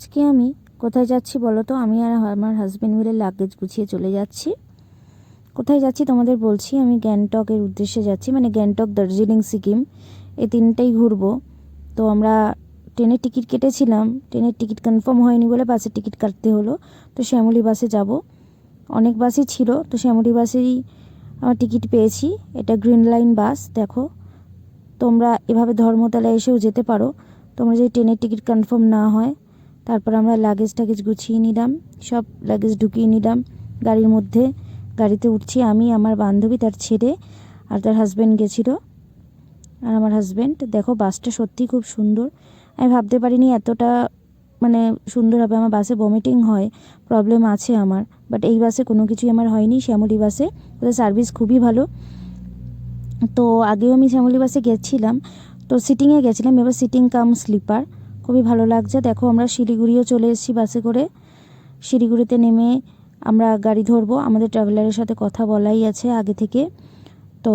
আজকে আমি কোথায় যাচ্ছি বলো তো? আমি আর আমার হাজব্যান্ড মিলে লাগেজ গুছিয়ে চলে যাচ্ছি। কোথায় যাচ্ছি তোমাদের বলছি? আমি গ্যাংটকের উদ্দেশ্যে যাচ্ছি। মানে গ্যাংটক দার্জিলিং সিকিম। এই তিনটেই ঘুরবো। তো আমরা ট্রেনের টিকিট কেটেছিলাম। ট্রেনের টিকিট কনফার্ম হয়নি বলে বাসের টিকিট কাটতে হলো। তো শ্যামলী বাসে যাব। অনেক বাসই ছিল। তো শ্যামলী বাসেই আমার টিকিট পেয়েছি। এটা গ্রিন লাইন বাস, দেখো। তোমরা এভাবে ধর্মতলা এসেও যেতে পারো। তোমরা যদি ট্রেনের টিকিট কনফার্ম না হয় তারপর আমরা লাগেজ টাগেজ গুছিয়ে নিলাম, সব লাগেজ ঢুকিয়ে নিলাম। গাড়ির মধ্যে, গাড়িতে উঠছি আমি, আমার বান্ধবী, তার ছেলে আর তার হাজব্যান্ড গেছিল। আর আমার হাজব্যান্ড দেখো বাসটা সত্যি খুব সুন্দর। আমি ভাবতে পারিনি এতটা মানে সুন্দর হবে। আমার বাসে ভমিটিং হয় প্রবলেম আছে আমার। বাট এই বাসে কোনো কিছুই আমার হয়নি, শ্যামলী বাসে। ওদের সার্ভিস খুবই ভালো। তো আগেও আমি শ্যামলী বাসে গেছিলাম। তো সিটিংয়ে গেছিলাম, এবার সিটিং কাম স্লিপার খুবই ভালো লাগছে। দেখো, আমরা শিলিগুড়িও চলে এসেছি বাসে করে। শিলিগুড়িতে নেমে আমরা গাড়ি ধরবো। আমাদের ট্রাভেলারের সাথে কথা বলাই আছে আগে থেকে। তো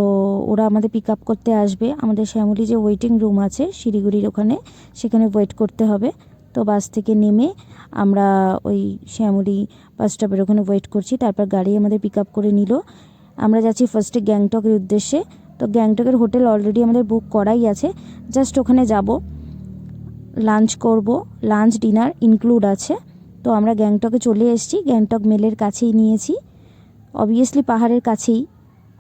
ওরা আমাদের পিক আপ করতে আসবে। আমাদের শ্যামলি যে ওয়েটিং রুম আছে শিলিগুড়ির ওখানে, সেখানে ওয়েট করতে হবে। তো বাস থেকে নেমে আমরা ওই শ্যামলি বাস স্টপের ওখানে ওয়েট করছি। তারপর গাড়ি আমাদের পিক আপ করে নিল। আমরা যাচ্ছি ফার্স্টে গ্যাংটকের উদ্দেশ্যে। তো গ্যাংটকের হোটেল অলরেডি আমাদের বুক করাই আছে। জাস্ট ওখানে যাব। লাঞ্চ করব, লাঞ্চ, ডিনার ইনক্লুড আছে। তো আমরা গ্যাংটকে চলে এসেছি, গ্যাংটক মেলের কাছেই নিয়েছি। অবভিয়াসলি পাহাড়ের কাছেই।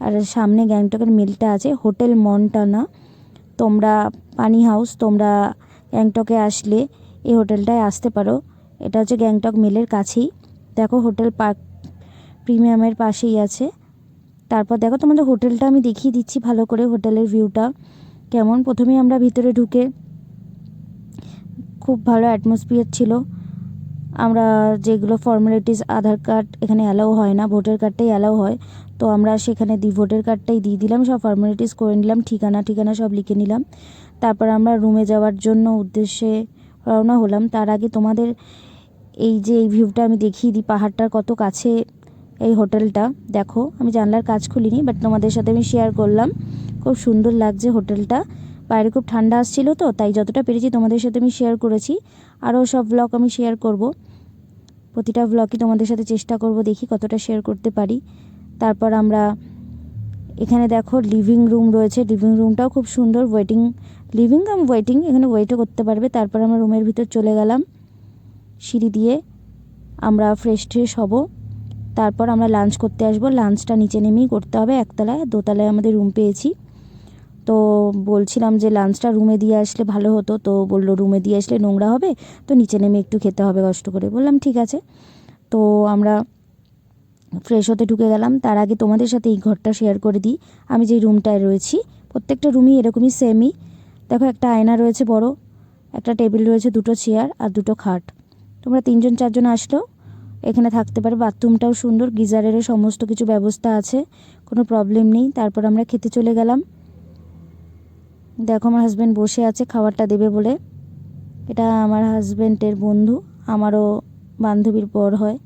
আর সামনে গ্যাংটকের মেলটা আছে, হোটেল মন্টানা। তোমরা পানি হাউস, তোমরা গ্যাংটকে আসলে এই হোটেলটায় আসতে পারো। এটা হচ্ছে গ্যাংটক মেলের কাছেই। দেখো হোটেল পার্ক প্রিমিয়ামের পাশেই আছে। তারপর দেখো তোমাদের হোটেলটা আমি দেখিয়ে দিচ্ছি ভালো করে হোটেলের ভিউটা কেমন? প্রথমেই আমরা ভিতরে ঢুকে খুব ভালো অ্যাটমসফিয়ার ছিল। আমরা যেগুলো ফর্মালিটিস আধার কার্ড এখানে অ্যালাউ হয় না ভোটার কার্ডটাই অ্যালাউ হয়। তো আমরা সেখানে দি ভোটার কার্ডটাই দিয়ে দিলাম, সব ফর্মালিটিস করে নিলাম, ঠিকানা ঠিকানা সব লিখে নিলাম। তারপর আমরা রুমে যাওয়ার জন্য উদ্দেশ্যে রওনা হলাম। তার আগে তোমাদের এই যে, এই ভিউটা আমি দেখিয়ে দিই, পাহাড়টার কত কাছে এই হোটেলটা। দেখো, আমি জানলার কাজ খুলিনি বাট তোমাদের সাথে আমি শেয়ার করলাম। খুব সুন্দর লাগছে হোটেলটা। বাইরে খুব ঠান্ডা আসছিল তো, তাই যতটা পেরেছি তোমাদের সাথে আমি শেয়ার করেছি। আরও সব ব্লগ আমি শেয়ার করব। প্রতিটা ব্লগই তোমাদের সাথে চেষ্টা করব দেখি কতটা শেয়ার করতে পারি। তারপর আমরা এখানে দেখো লিভিং রুম রয়েছে। লিভিং রুমটাও খুব সুন্দর। ওয়েটিং লিভিং কাম ওয়েটিং এখানে ওয়েটও করতে পারবে। তারপর আমরা রুমের ভিতর চলে গেলাম। সিঁড়ি দিয়ে আমরা ফ্রেশ ট্রেশ হব। তারপর আমরা লাঞ্চ করতে আসব। লাঞ্চটা নিচে নেমেই করতে হবে। একতলায়, দোতলায় আমাদের রুম পেয়েছি। তো বলছিলাম যে লাঞ্চটা রুমে দিয়ে আসলে ভালো হতো। তো বলল রুমে দিয়ে আসলে নোংরা হবে? তো নিচে নেমে একটু খেতে হবে কষ্ট করে। বললাম, ঠিক আছে। তো আমরা ফ্রেশ হতে ঢুকে গেলাম। তার আগে তোমাদের সাথে এই ঘরটা শেয়ার করে দিই। আমি যেই রুমটায় রয়েছি, প্রত্যেকটা রুমই এরকমই সেমই দেখো, একটা আয়না রয়েছে বড়, একটা টেবিল রয়েছে, দুটো চেয়ার আর দুটো খাট। তোমরা তিনজন, চারজন আসলেও এখানে থাকতে পারে। বাথরুমটাও সুন্দর, গিজারেরও সমস্ত কিছু ব্যবস্থা আছে, কোনো প্রবলেম নেই। তারপর আমরা খেতে চলে গেলাম। দেখো আমার হাজব্যান্ড বসে আছে, খাবারটা দেবে বলে। এটা আমার হাজব্যান্ডের বন্ধু, আমারও বান্ধবীর পর হয়,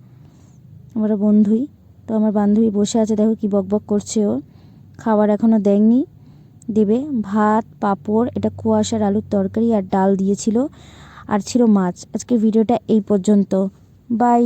আমারও বন্ধুই। তো আমার বান্ধবী বসে আছে, দেখো কি বকবক করছে ও। খাবার এখনও দেয়নি, দেবে। ভাত, পাঁপড়, এটা কুয়াশার আলুর তরকারি আর ডাল দিয়েছিল, আর ছিল মাছ। আজকে ভিডিওটা এই পর্যন্ত। বাই